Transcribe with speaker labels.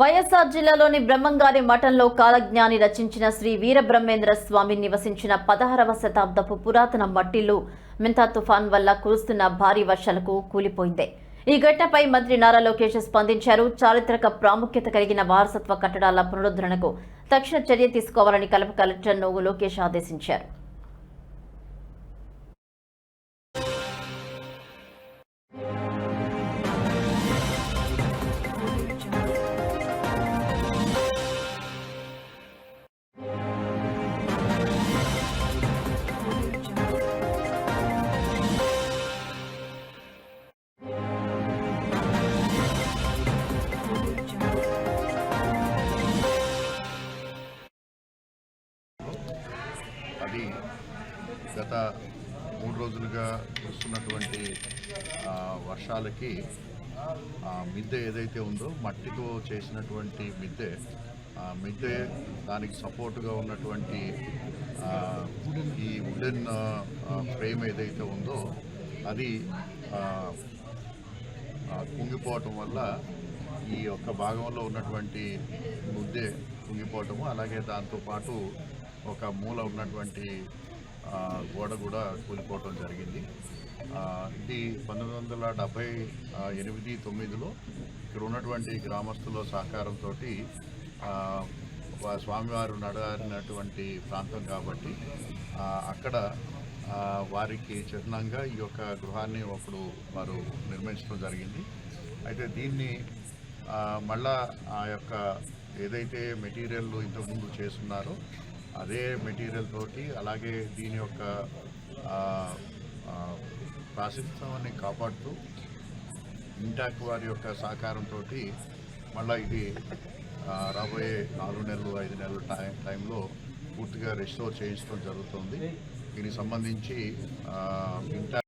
Speaker 1: వైఎస్ఆర్ జిల్లాలోని బ్రహ్మంగారి మఠంలో కాలజ్ఞాని రచించిన శ్రీ వీరబ్రహ్మేంద్ర స్వామి నివసించిన పదహారవ శతాబ్దపు పురాతన మట్టిల్లు మింతా తుఫాన్ వల్ల కురుస్తున్న భారీ వర్షాలకు కూలిపోయింది. ఈ ఘటనపై మంత్రి నారా లోకేష్ స్పందించారు. చారిత్రక ప్రాముఖ్యత కలిగిన వారసత్వ కట్టడాల పునరుద్ధరణకు తక్షణ చర్య తీసుకోవాలని కలప కలెక్టర్ను లోకేష్ ఆదేశించారు.
Speaker 2: గత మూడు రోజులుగా కురుస్తున్నటువంటి వర్షాలకి మిద్దె ఏదైతే ఉందో మట్టితో చేసినటువంటి మిద్దె మిద్దె దానికి సపోర్టుగా ఉన్నటువంటి ఈ వుడెన్ ఫ్రేమ్ ఏదైతే ఉందో అది కుంగిపోవటం వల్ల ఈ యొక్క భాగంలో ఉన్నటువంటి ముద్దె కుంగిపోవటము అలాగే దాంతోపాటు ఒక మూల ఉన్నటువంటి గోడ కూడా కూలిపోవటం జరిగింది. ఇది పంతొమ్మిది వందల డెబ్భై ఎనిమిది తొమ్మిదిలో ఇక్కడ ఉన్నటువంటి గ్రామస్తుల సహకారంతో స్వామివారు నడవారినటువంటి ప్రాంతం కాబట్టి అక్కడ వారికి చిహ్నంగా ఈ యొక్క గృహాన్ని అప్పుడు వారు నిర్మించడం జరిగింది. అయితే దీన్ని మళ్ళా ఆ యొక్క ఏదైతే మెటీరియల్ ఇంతకుముందు చేస్తున్నారో అదే మెటీరియల్ తోటి అలాగే దీని యొక్క ఆ, ప్రాశస్త్యాన్ని కాపాడుతూ ఇంటాక్ వారి యొక్క సహకారంతో మళ్ళీ ఇది రాబోయే నాలుగు నెలలు ఐదు నెలల టైం టైంలో పూర్తిగా రెస్టోర్ చేయించడం జరుగుతుంది. దీనికి సంబంధించి ఇంటాక్